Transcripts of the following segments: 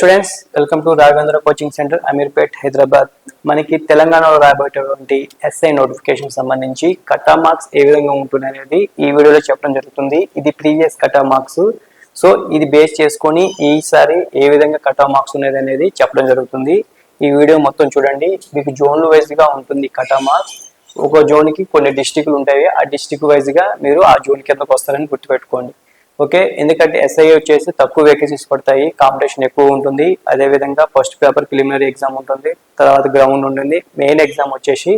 Students welcome to Raghavendra coaching centre Ameerpet Hyderabad మనకి తెలంగాణలో రాబోయేటటువంటి ఎస్ఐ నోటిఫికేషన్ సంబంధించి కటా మార్క్స్ ఏ విధంగా ఉంటుంది అనేది ఈ వీడియోలో చెప్పడం జరుగుతుంది. ఇది ప్రీవియస్ కటా మార్క్స్ సో ఇది బేస్ చేసుకొని ఈసారి ఏ విధంగా కటా మార్క్స్ ఉన్నది అనేది చెప్పడం జరుగుతుంది. ఈ వీడియో మొత్తం చూడండి. మీకు జోన్లు వైజ్గా ఉంటుంది కటా మార్క్స్ ఒక జోన్కి కొన్ని డిస్టిక్లు ఉంటాయి. ఆ డిస్టిక్ వైజ్గా మీరు ఆ జోన్ కిందకు వస్తారని గుర్తుపెట్టుకోండి. ఓకే? ఎందుకంటే ఎస్ఐ వచ్చేసి తక్కువ వేకెన్సీస్ పడతాయి కాంపిటీషన్ ఎక్కువ ఉంటుంది. అదే విధంగా ఫస్ట్ పేపర్ ప్రిలిమినరీ ఎగ్జామ్ ఉంటుంది తర్వాత గ్రౌండ్ ఉంటుంది. మెయిన్ ఎగ్జామ్ వచ్చేసి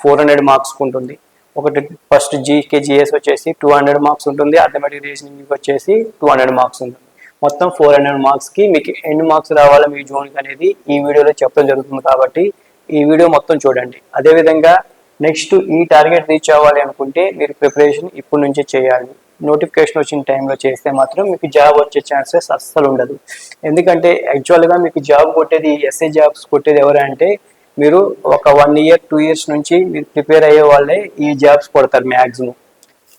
ఫోర్ హండ్రెడ్ మార్క్స్ ఉంటుంది. ఒకటి ఫస్ట్ జీకే జిఎస్ వచ్చేసి టూ హండ్రెడ్ మార్క్స్ ఉంటుంది. అథమెటిక్ రీజనింగ్ వచ్చేసి టూ హండ్రెడ్ మార్క్స్ ఉంటుంది. మొత్తం ఫోర్ హండ్రెడ్ మార్క్స్కి మీకు ఎన్ని మార్క్స్ రావాలో మీ జోన్కి అనేది ఈ వీడియోలో చెప్పడం జరుగుతుంది కాబట్టి ఈ వీడియో మొత్తం చూడండి. అదే విధంగా నెక్స్ట్ ఈ టార్గెట్ రీచ్ అవ్వాలి అనుకుంటే మీరు ప్రిపరేషన్ ఇప్పటి నుంచే చేయాలి. నోటిఫికేషన్ వచ్చిన టైంలో చేస్తే మాత్రం మీకు జాబ్ వచ్చే ఛాన్సెస్ అస్సలు ఉండదు. ఎందుకంటే యాక్చువల్గా మీకు జాబ్ కొట్టేది ఎస్ఏ జాబ్స్ కొట్టేది ఎవరంటే మీరు ఒక వన్ ఇయర్ టూ ఇయర్స్ నుంచి మీరు ప్రిపేర్ అయ్యే వాళ్ళే ఈ జాబ్స్ కొడతారు మ్యాక్సిమం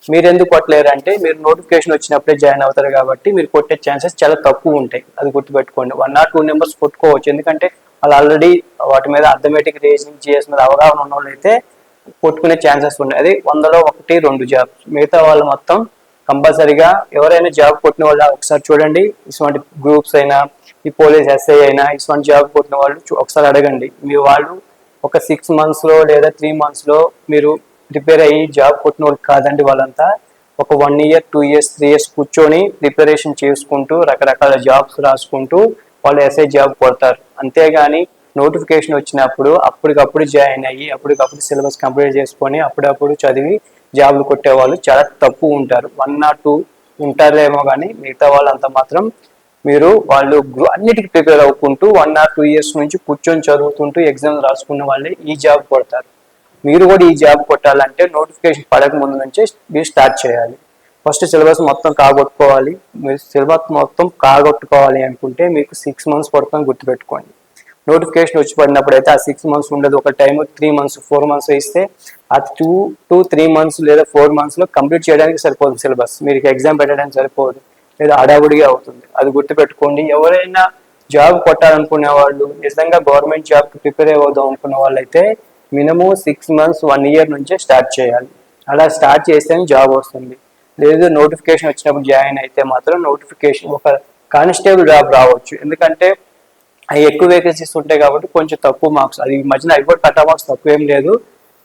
మీరు ఎందుకు కొట్టలేరు అంటే మీరు నోటిఫికేషన్ వచ్చినప్పుడే జాయిన్ అవుతారు కాబట్టి మీరు కొట్టే ఛాన్సెస్ చాలా తక్కువ ఉంటాయి. అది గుర్తుపెట్టుకోండి. వన్ ఆర్ టూ నెంబర్స్ కొట్టుకోవచ్చు. ఎందుకంటే వాళ్ళు ఆల్రెడీ వాటి మీద అథమెటిక్ రీజనింగ్ జిఎస్ మీద అవగాహన ఉన్న వాళ్ళు అయితే కొట్టుకునే ఛాన్సెస్ ఉన్నాయి. అది వందలో ఒకటి రెండు జాబ్స్ మిగతా వాళ్ళు మొత్తం కంపల్సరీగా ఎవరైనా జాబ్ కొట్టిన వాళ్ళు ఒకసారి చూడండి. ఇటువంటి గ్రూప్స్ అయినా ఈ పోలీస్ ఎస్ఐ అయినా ఇటువంటి జాబ్ కొట్టిన వాళ్ళు ఒకసారి అడగండి. మీ వాళ్ళు ఒక సిక్స్ మంత్స్లో లేదా త్రీ మంత్స్లో మీరు ప్రిపేర్ అయ్యి జాబ్ కొట్టిన వాళ్ళు కాదండి వాళ్ళంతా. ఒక one year two years three years కూర్చొని ప్రిపరేషన్ చేసుకుంటూ రకరకాల జాబ్స్ రాసుకుంటూ వాళ్ళు ఎస్ఐ జాబ్ కొడతారు. అంతేగాని నోటిఫికేషన్ వచ్చినప్పుడు అప్పటికప్పుడు జాయిన్ అయ్యి అప్పటికప్పుడు సిలబస్ కంప్లీట్ చేసుకొని అప్పుడప్పుడు చదివి జాబ్లు కొట్టే వాళ్ళు చాలా తక్కువ ఉంటారు. వన్ ఆర్ టూ ఉంటారేమో కానీ మిగతా వాళ్ళంతా మాత్రం మీరు వాళ్ళు గ్రూ- అన్నిటికీ ప్రిపేర్ అవుకుంటూ వన్ ఆర్ టూ ఇయర్స్ నుంచి కూర్చొని చదువుతుంటూ ఎగ్జామ్ రాసుకున్న వాళ్ళే ఈ జాబ్ కొడతారు. మీరు కూడా ఈ జాబ్ కొట్టాలంటే నోటిఫికేషన్ పడక ముందు నుంచే మీరు స్టార్ట్ చేయాలి. ఫస్ట్ సిలబస్ మొత్తం కాగొట్టుకోవాలి. మీరు సిలబస్ మొత్తం కాగొట్టుకోవాలి అనుకుంటే మీకు సిక్స్ మంత్స్ పడుతుంది గుర్తుపెట్టుకోండి. నోటిఫికేషన్ వచ్చి పడినప్పుడు అయితే ఆ సిక్స్ మంత్స్ ఉండదు. ఒక time three months four months ఇస్తే ఆ టూ టూ త్రీ మంత్స్ లేదా ఫోర్ మంత్స్లో కంప్లీట్ చేయడానికి సరిపోదు సిలబస్ మీరు ఎగ్జామ్ పెట్టడానికి సరిపోదు. లేదా అడావుడిగా అవుతుంది. అది గుర్తుపెట్టుకోండి. ఎవరైనా జాబ్ కొట్టాలనుకునే వాళ్ళు నిజంగా గవర్నమెంట్ జాబ్ ప్రిపేర్ అవ్వదాం అనుకున్న వాళ్ళైతే minimum six months one year నుంచే స్టార్ట్ చేయాలి. అలా స్టార్ట్ చేస్తేనే జాబ్ వస్తుంది. లేదు నోటిఫికేషన్ వచ్చినప్పుడు జాయిన్ అయితే మాత్రం నోటిఫికేషన్ ఒక కానిస్టేబుల్ జాబ్ రావచ్చు. ఎందుకంటే అవి ఎక్కువ వేకెన్సీస్ ఉంటాయి కాబట్టి కొంచెం తక్కువ మార్క్స్ అది ఈ మధ్యన అవి కూడా కటా మార్క్స్ తక్కువ ఏం లేదు.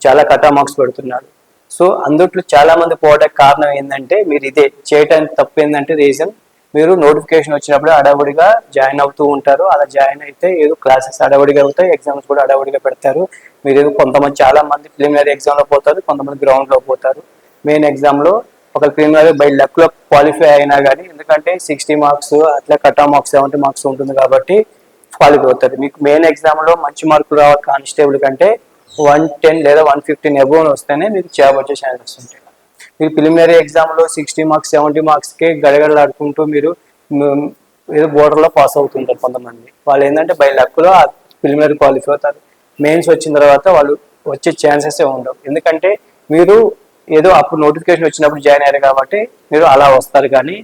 చాలా కటా మార్క్స్ పెడుతున్నారు. సో అందుట్లో చాలా మంది పోవడానికి కారణం ఏంటంటే మీరు ఇదే చేయడానికి తప్పు ఏంటంటే రీజన్ మీరు నోటిఫికేషన్ వచ్చినప్పుడు అడవుడిగా జాయిన్ అవుతూ ఉంటారు. అలా జాయిన్ అయితే ఏదో క్లాసెస్ అడవుడిగా అవుతాయి ఎగ్జామ్స్ కూడా అడవుడిగా పెడతారు. మీరు ఏదో కొంతమంది చాలా మంది ప్రిలిమినరీ ఎగ్జామ్లో పోతారు కొంతమంది గ్రౌండ్లో పోతారు. మెయిన్ ఎగ్జామ్లో ఒక ప్రిలిమినరీ బై లెక్లో క్వాలిఫై అయినా కానీ ఎందుకంటే సిక్స్టీ మార్క్స్ అట్లా cut off marks seventy marks ఉంటుంది కాబట్టి క్వాలిఫై అవుతుంది. మీకు మెయిన్ ఎగ్జామ్లో మంచి మార్కులు రావాలి కానిస్టేబుల్ కంటే వన్ టెన్ లేదా వన్ ఫిఫ్టీన్ అబోవ్ వస్తేనే మీకు జాబ్ వచ్చే ఛాన్సెస్ ఉంటాయి మీరు ప్రిలిమినరీ ఎగ్జామ్లో సిక్స్టీ మార్క్స్ సెవెంటీ మార్క్స్కి గడగడలాడుకుంటూ మీరు ఏదో బోర్డర్లో లో పాస్ అవుతుంటారు కొంతమంది. వాళ్ళు ఏంటంటే బై లక్లో ప్రిలిమినరీ క్వాలిఫై అవుతారు. మెయిన్స్ వచ్చిన తర్వాత వాళ్ళు వచ్చే ఛాన్సెస్ ఉండవు. ఎందుకంటే మీరు ఏదో అప్పుడు నోటిఫికేషన్ వచ్చినప్పుడు జాయిన్ అయ్యారు కాబట్టి మీరు అలా వస్తారు కానీ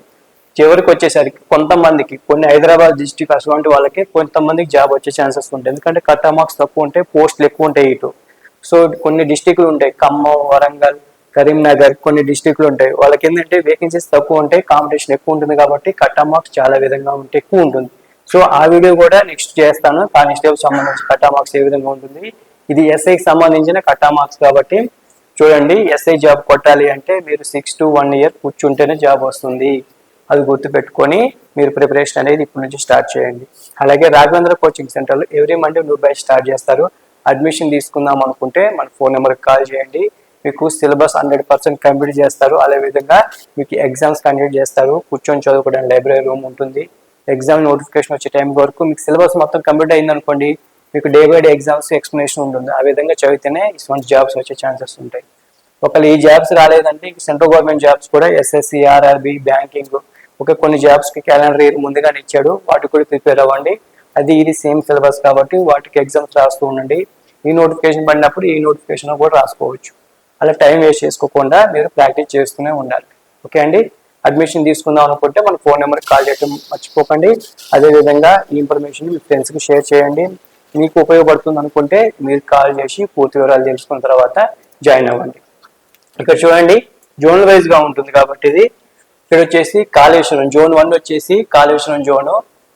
చివరికి వచ్చేసరికి కొంతమందికి కొన్ని హైదరాబాద్ డిస్టిక్ అటువంటి వాళ్ళకి కొంతమందికి జాబ్ వచ్చే ఛాన్సెస్ ఉంటాయి. ఎందుకంటే కట్ మార్క్స్ తక్కువ ఉంటాయి పోస్టులు ఎక్కువ ఉంటాయి ఇటు. సో కొన్ని డిస్టిక్లు ఉంటాయి ఖమ్మం వరంగల్ కరీంనగర్ కొన్ని డిస్టిక్లు ఉంటాయి. వాళ్ళకి ఏంటంటే వేకెన్సీస్ తక్కువ ఉంటాయి కాంపిటీషన్ ఎక్కువ ఉంటుంది కాబట్టి కట్ మార్క్స్ చాలా విధంగా ఉంటే ఎక్కువ ఉంటుంది. సో ఆ వీడియో కూడా నెక్స్ట్ చేస్తాను. కానిస్టేబుల్ సంబంధించి కట్ మార్క్స్ ఏ విధంగా ఉంటుంది. ఇది ఎస్ఐకి సంబంధించిన కట్ మార్క్స్ కాబట్టి చూడండి ఎస్ఐ జాబ్ కొట్టాలి అంటే మీరు సిక్స్ టు వన్ ఇయర్ కూర్చుంటేనే జాబ్ వస్తుంది. అది గుర్తుపెట్టుకొని మీరు ప్రిపరేషన్ అనేది ఇప్పటి నుంచి స్టార్ట్ చేయండి. అలాగే రాఘవేంద్ర కోచింగ్ సెంటర్లో ఎవ్రీ మండే నూరు బై స్టార్ట్ చేస్తారు. అడ్మిషన్ తీసుకుందాం అనుకుంటే మన ఫోన్ నెంబర్కి కాల్ చేయండి. మీకు సిలబస్ హండ్రెడ్ పర్సెంట్ కంప్లీట్ చేస్తారు. అదే విధంగా మీకు ఎగ్జామ్స్ కండక్ట్ చేస్తారు. కూర్చొని చదువుకోవడానికి లైబ్రరీ రూమ్ ఉంటుంది. ఎగ్జామ్ నోటిఫికేషన్ వచ్చే టైం వరకు మీకు సిలబస్ మొత్తం కంప్లీట్ అయింది అనుకోండి మీకు day by day exams explanation ఉంటుంది. ఆ విధంగా చదివితేనే ఇటువంటి జాబ్స్ వచ్చే ఛాన్సెస్ ఉంటాయి. ఒకవేళ ఈ జాబ్స్ రాలేదంటే సెంట్రల్ గవర్నమెంట్ జాబ్స్ కూడా ఎస్ఎస్సి ఆర్ఆర్బి బ్యాంకింగ్ ఓకే కొన్ని జాబ్స్కి క్యాలెండర్ ఇయర్ ముందుగానే ఇచ్చాడు. వాటికి కూడా ప్రిపేర్ అవ్వండి. అది ఇది సేమ్ సిలబస్ కాబట్టి వాటికి ఎగ్జామ్స్ రాస్తూ ఉండండి. ఈ నోటిఫికేషన్ పడినప్పుడు ఈ నోటిఫికేషన్ కూడా రాసుకోవచ్చు. అలా టైం వేస్ట్ చేసుకోకుండా మీరు ప్రాక్టీస్ చేస్తూనే ఉండాలి. ఓకే అండి? అడ్మిషన్ తీసుకుందాం అనుకుంటే మన ఫోన్ నెంబర్కి కాల్ చేయడం మర్చిపోకండి. అదేవిధంగా ఈ ఇన్ఫర్మేషన్ మీ ఫ్రెండ్స్కి షేర్ చేయండి. మీకు ఉపయోగపడుతుంది అనుకుంటే మీరు కాల్ చేసి పూర్తి వివరాలు తెలుసుకున్న తర్వాత జాయిన్ అవ్వండి. ఇక్కడ చూడండి. జోన్ వైజ్గా ఉంటుంది కాబట్టి ఇది. ఇక్కడ వచ్చేసి కాళేశ్వరం జోన్ వన్ వచ్చేసి Kaleshwaram zone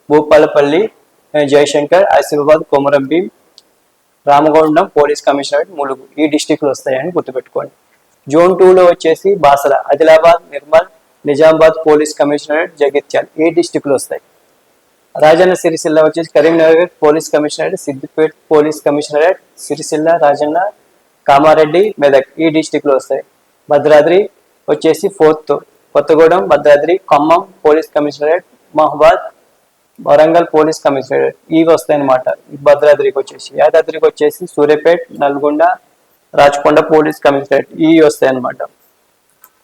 Bhupalpally Jayashankar Asifabad Komarambheem Ramagundam police commissionerate Mulugu. ఈ డిస్టిక్లు వస్తాయని గుర్తుపెట్టుకోండి. జోన్ టూలో వచ్చేసి బాసర ఆదిలాబాద్ నిర్మల్ నిజామాబాద్ పోలీస్ కమిషనరేట్ జగిత్యాల్. ఈ డిస్టిక్లు వస్తాయి. రాజన్న సిరిసిల్ల వచ్చేసి Karimnagar police commissionerate Siddipet police commissionerate Sircilla Rajanna Kamareddy Medak. ఈ డిస్టిక్లు వస్తాయి. భద్రాద్రి వచ్చేసి fourth. Kothagudem Bhadradri Khammam police commissionerate Mahabad Warangal police commissionerate. ఇవి వస్తాయి అనమాట భద్రాద్రికి వచ్చేసి. యాదాద్రికి వచ్చేసి సూర్యాపేట్ నల్గొండ రాచకొండ పోలీస్ కమిషనరేట్. ఇవి వస్తాయి అనమాట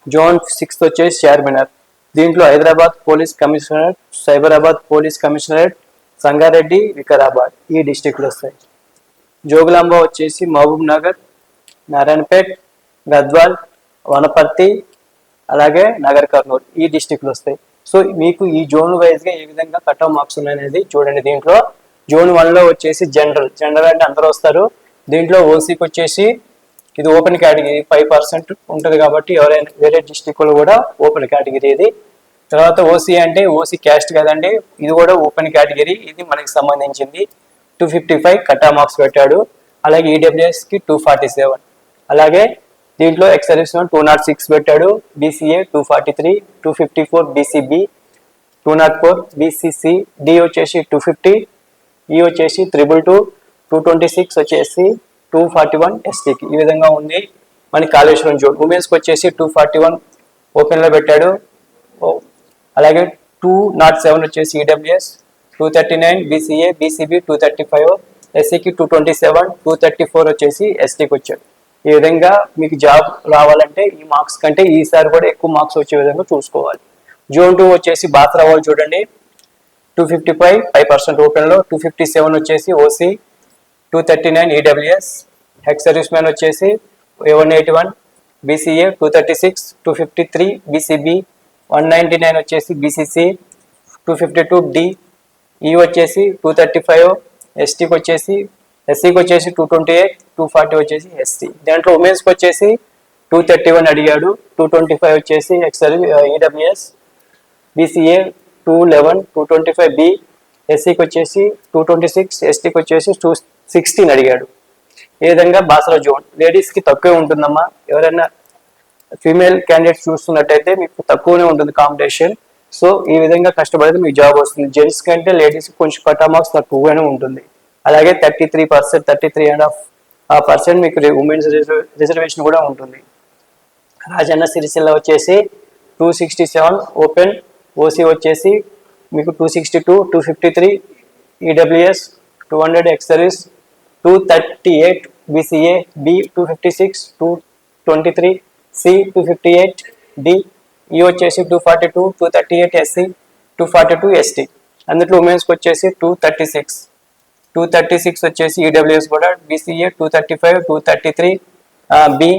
జోన్ సిక్స్త్ వచ్చేసి చార్మినార్ దీంట్లో Hyderabad police commissionerate Cyberabad police commissionerate Sangareddy Vikarabad ఈ డిస్టిక్లు వస్తాయి. జోగులాంబ వచ్చేసి మహబూబ్ నగర్ నారాయణపేట్ గద్వాల్ వనపర్తి అలాగే నగర్ కర్నూలు ఈ డిస్టిక్లు వస్తాయి. సో మీకు ఈ జోన్ వైజ్గా ఏ విధంగా కట్ ఆఫ్ మార్క్స్ ఉన్నాయనేది చూడండి. దీంట్లో జోన్ వన్లో వచ్చేసి జనరల్ జనరల్ అంటే అందరూ వస్తారు. దీంట్లో ఓసీకి వచ్చేసి ఇది ఓపెన్ కేటగిరీ ఫైవ్ పర్సెంట్ ఉంటుంది కాబట్టి ఎవరైనా వేరే డిస్టిక్లో కూడా ఓపెన్ కేటగిరీ ఇది. తర్వాత ఓసీ అంటే ఓసీ క్యాస్ట్ కదండి. ఇది కూడా ఓపెన్ కేటగిరీ ఇది మనకి సంబంధించింది. టూ ఫిఫ్టీ ఫైవ్ కట్టా మార్క్స్ పెట్టాడు. అలాగే ఈడబ్ల్యూఎస్కి టూ ఫార్టీ సెవెన్ అలాగే దీంట్లో ex service two nought six పెట్టాడు. BCA two forty three two fifty four BCB two nought four BCC D వచ్చేసి టూ ఫిఫ్టీ ఈ వచ్చేసి triple two two twenty six వచ్చేసి టూ ఫార్టీ వన్ ఎస్టీకి ఈ విధంగా ఉంది. మన కాళేశ్వరం జోన్. ఉమెన్స్కి వచ్చేసి టూ ఫార్టీ వన్ ఓపెన్లో పెట్టాడు. అలాగే టూ నాట్ సెవెన్ వచ్చేసి EWS two thirty nine BCA BCB two thirty five ఎస్సీకి two twenty seven two thirty four వచ్చేసి ఎస్టీకి వచ్చాడు. ఈ విధంగా మీకు జాబ్ రావాలంటే ఈ మార్క్స్ కంటే ఈసారి కూడా ఎక్కువ మార్క్స్ వచ్చే విధంగా చూసుకోవాలి. జోన్ టూ వచ్చేసి బాత్ రావాలి చూడండి. Two fifty five five percent ఓపెన్లో టూ ఫిఫ్టీ సెవెన్ వచ్చేసి OC two thirty nine EWS ex service man వచ్చేసి one eighty one BCA two thirty six two fifty three BCB one ninety nine వచ్చేసి BCC two fifty two D E వచ్చేసి two thirty five ఎస్టీకి వచ్చేసి ఎస్సీకి వచ్చేసి two twenty eight two forty వచ్చేసి SC దాంట్లో ఉమెన్స్కి వచ్చేసి టూ థర్టీ వన్ అడిగాడు టూ ట్వంటీ ఫైవ్ వచ్చేసి XL EWS BCA two eleven two twenty five B ఎస్సీకి వచ్చేసి టూ ట్వంటీ సిక్స్ ఎస్టీకి వచ్చేసి టూ సిక్స్టీన్ అడిగాడు. ఈ విధంగా బాసరా జోన్? లేడీస్కి తక్కువే ఉంటుందమ్మా. ఎవరైనా ఫీమేల్ క్యాండిడేట్స్ చూస్తున్నట్టయితే మీకు తక్కువనే ఉంటుంది కాంపిటీషన్ సో ఈ విధంగా కష్టపడితే మీకు జాబ్ వస్తుంది. జెంట్స్ కంటే లేడీస్ కొంచెం కటా మార్క్స్ తక్కువగానే ఉంటుంది. అలాగే thirty three percent thirty three and half percent మీకు ఉమెన్స్ రిజర్వేషన్ కూడా ఉంటుంది. రాజన్న సిరిసిల్ల వచ్చేసి two sixty seven open OC వచ్చేసి మీకు two sixty two two fifty three EWS two hundred exservice two thirty eight BCA B two fifty six two twenty three C two fifty eight D E వచ్చేసి two forty two two thirty eight SC two forty two ST. అందులో ఉమెన్స్కి వచ్చేసి two thirty six. Two thirty six వచ్చేసి EWS కూడా BCA two thirty five two thirty three B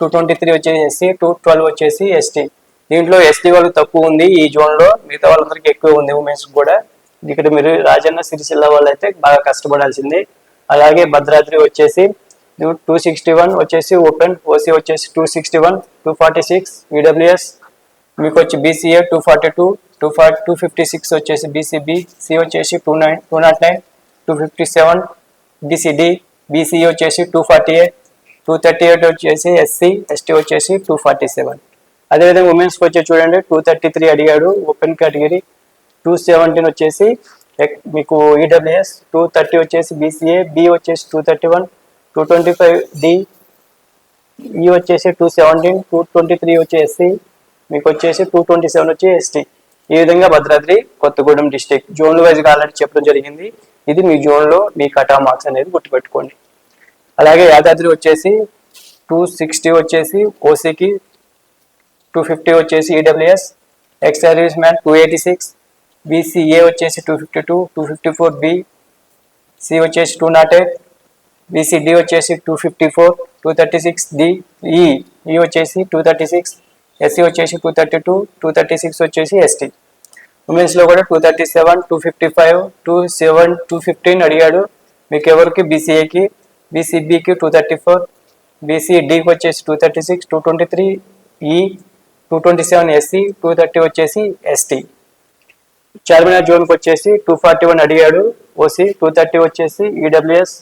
two twenty three వచ్చేసి SC two twelve వచ్చేసి ST దీంట్లో ST వాళ్ళు తక్కువ ఉంది ఈ జోన్లో మిగతా వాళ్ళందరికీ ఎక్కువ ఉంది ఉమెన్స్ కూడా. ఇక్కడ మీరు రాజన్న సిరిసిల్ల వాళ్ళు అయితే బాగా కష్టపడాల్సింది. అలాగే భద్రాద్రి వచ్చేసి టూ సిక్స్టీ వన్ వచ్చేసి ఓపెన్ ఓసీ వచ్చేసి two sixty one two forty six EWS మీకు వచ్చి BCA two forty two two forty two fifty six వచ్చేసి బీసీబీ సి వచ్చేసి two nine two nought nine two fifty seven BCD BC వచ్చేసి two forty eight two thirty eight వచ్చేసి SC ST వచ్చేసి two forty seven అదేవిధంగా ఉమెన్స్కి వచ్చి చూడండి two thirty three అడిగాడు ఓపెన్ కేటగిరీ టూ సెవెంటీన్ వచ్చేసి ఎక్- మీకు ఈడబ్ల్యూఎస్ టూ థర్టీ వచ్చేసి బీసీఏ బి వచ్చేసి two thirty one two twenty five D E వచ్చేసి two seventeen two twenty three వచ్చి మీకు వచ్చేసి టూ ట్వంటీ సెవెన్ వచ్చి ఎస్టీ ఈ విధంగా Bhadradri Kothagudem district zone wise already చెప్పడం జరిగింది. ఇది మీ జోన్లో మీ కటా మార్క్స్ అనేది గుర్తుపెట్టుకోండి. అలాగే యాదాద్రి వచ్చేసి టూ సిక్స్టీ వచ్చేసి ఓసీకి టూ ఫిఫ్టీ వచ్చేసి EWS ex service man two eighty six BCA వచ్చేసి two fifty two two fifty four B C వచ్చేసి టూ నాట్ ఎయిట్ బీసీడి వచ్చేసి two fifty four two thirty six D E E వచ్చేసి two thirty six SC వచ్చేసి two thirty two two thirty six వచ్చేసి ST ఉమెన్స్లో కూడా two thirty seven two fifty five two seven two fifteen అడిగాడు. మీకు ఎవరికి బీసీఏకి బీసీబీకి టూ థర్టీ ఫోర్ బీసీడీకి వచ్చేసి two thirty six two twenty three E two twenty seven SC two thirty వచ్చేసి ఎస్టీ చార్మినార్ జోన్కి వచ్చేసి టూ ఫార్టీ వన్ అడిగాడు. ఓసీ టూ థర్టీ వచ్చేసి ఈడబ్ల్యూఎస్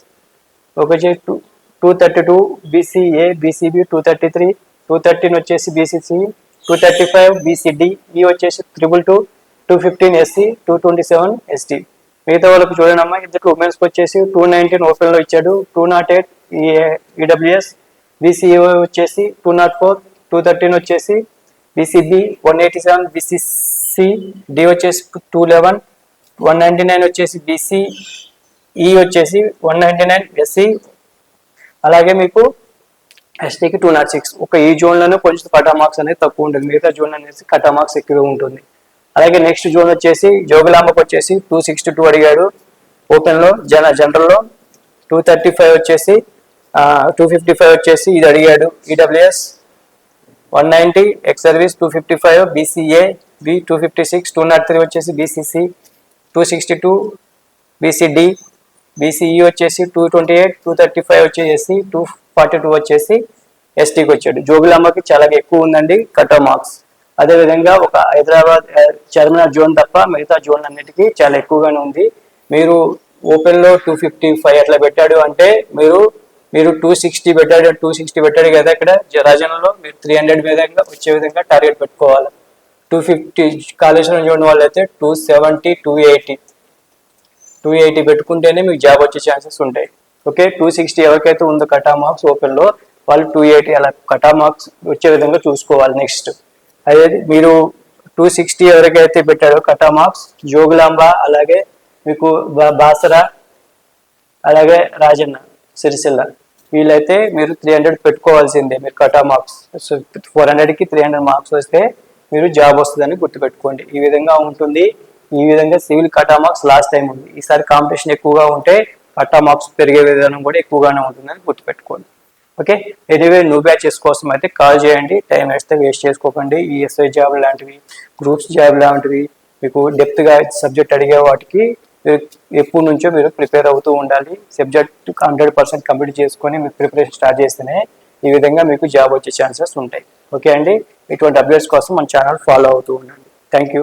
ఒకటి two two thirty two BCA BCB two thirty three two thirteen వచ్చేసి BCC two thirty five BCD E వచ్చేసి triple two two fifteen SC two twenty seven ST మిగతా వాళ్ళకి చూడండి అమ్మా ఇద్దరు ఉమెన్స్కి వచ్చేసి టూ నైన్టీన్ ఓపెన్లో ఇచ్చాడు. Two naught eight EWS BCA వచ్చేసి two naught four two thirteen వచ్చేసి BCB one eighty seven BCC D వచ్చేసి two eleven one ninety nine వచ్చేసి బీసీ ఈ e వచ్చేసి వన్ నైంటీ నైన్ ఎస్సీ అలాగే మీకు ఎస్టీకి టూ నాట్ సిక్స్ ఒక e ఈ జోన్లోనే కొంచెం కటా మార్క్స్ అనేది తక్కువ ఉంటుంది. మిగతా జోన్ అనేసి కటా మార్క్స్ ఎక్కువ ఉంటుంది. అలాగే నెక్స్ట్ జోన్ వచ్చేసి జోగులాంబకు వచ్చేసి టూ సిక్స్టీ టూ అడిగాడు. ఓపెన్లో జన జనరల్లో టూ థర్టీ ఫైవ్ వచ్చేసి టూ ఫిఫ్టీ ఫైవ్ వచ్చేసి ఇది అడిగాడు. EWS one ninety ex service two fifty five BCA B two fifty six two naught three వచ్చేసి BCC two sixty two BCD BCE వచ్చేసి two twenty eight two thirty five వచ్చేసి two forty two వచ్చేసి ఎస్టీకి వచ్చాడు. జోగులాంబకి చాలా ఎక్కువ ఉందండి cut marks అదేవిధంగా ఒక హైదరాబాద్ చార్మినార్ జోన్ తప్ప మిగతా జోన్ అన్నిటికీ చాలా ఎక్కువగానే ఉంది. మీరు ఓపెన్లో టూ ఫిఫ్టీ ఫైవ్ అట్లా పెట్టాడు అంటే మీరు మీరు టూ సిక్స్టీ పెట్టాడు టూ సిక్స్టీ పెట్టాడు కదా ఇక్కడ రాజనంలో మీరు త్రీ హండ్రెడ్ మీద వచ్చే విధంగా టార్గెట్ పెట్టుకోవాలి. టూ ఫిఫ్టీ కాళేశ్వరం చూడని వాళ్ళైతే two seventy two eighty. Two eighty పెట్టుకుంటేనే మీకు జాబ్ వచ్చే ఛాన్సెస్ ఉంటాయి. ఓకే టూ సిక్స్టీ ఎవరికైతే ఉందో కటా మార్క్స్ ఓపెన్లో వాళ్ళు టూ ఎయిటీ అలా కటా మార్క్స్ వచ్చే విధంగా చూసుకోవాలి నెక్స్ట్. అదే మీరు టూ సిక్స్టీ ఎవరికైతే పెట్టారో కటా మార్క్స్ జోగులాంబ అలాగే మీకు బా- బాసరా అలాగే రాజన్న సిరిసిల్ల. వీళ్ళైతే మీరు త్రీ హండ్రెడ్ పెట్టుకోవాల్సిందే మీరు కటా మార్క్స్. సో ఫోర్ హండ్రెడ్కి త్రీ హండ్రెడ్ మార్క్స్ వస్తే మీరు జాబ్ వస్తుందని గుర్తుపెట్టుకోండి. ఈ విధంగా ఉంటుంది. ఈ విధంగా civil cutoff marks last time ఉంది. ఈసారి కాంపిటీషన్ ఎక్కువగా ఉంటే కటా మార్క్స్ పెరిగే విధానం కూడా ఎక్కువగానే ఉంటుందని గుర్తుపెట్టుకోండి. ఓకే ఎనీవే న్యూ బ్యాచెస్ కోసం అయితే కాల్ చేయండి. టైం వేస్తే వేస్ట్ చేసుకోకండి. ఈఎస్ఐ జాబ్ లాంటివి గ్రూప్స్ జాబ్ లాంటివి మీకు డెప్త్గా సబ్జెక్ట్ అడిగే వాటికి మీరు ఎప్పటి నుంచో మీరు ప్రిపేర్ అవుతూ ఉండాలి. సబ్జెక్ట్ హండ్రెడ్ పర్సెంట్ కంప్లీట్ చేసుకొని మీరు ప్రిపరేషన్ స్టార్ట్ చేస్తేనే ఈ విధంగా మీకు జాబ్ వచ్చే ఛాన్సెస్ ఉంటాయి. ఓకే అండి? ఇటువంటి అప్డేట్స్ కోసం మన ఛానల్ ఫాలో అవుతూ ఉండండి. Thank you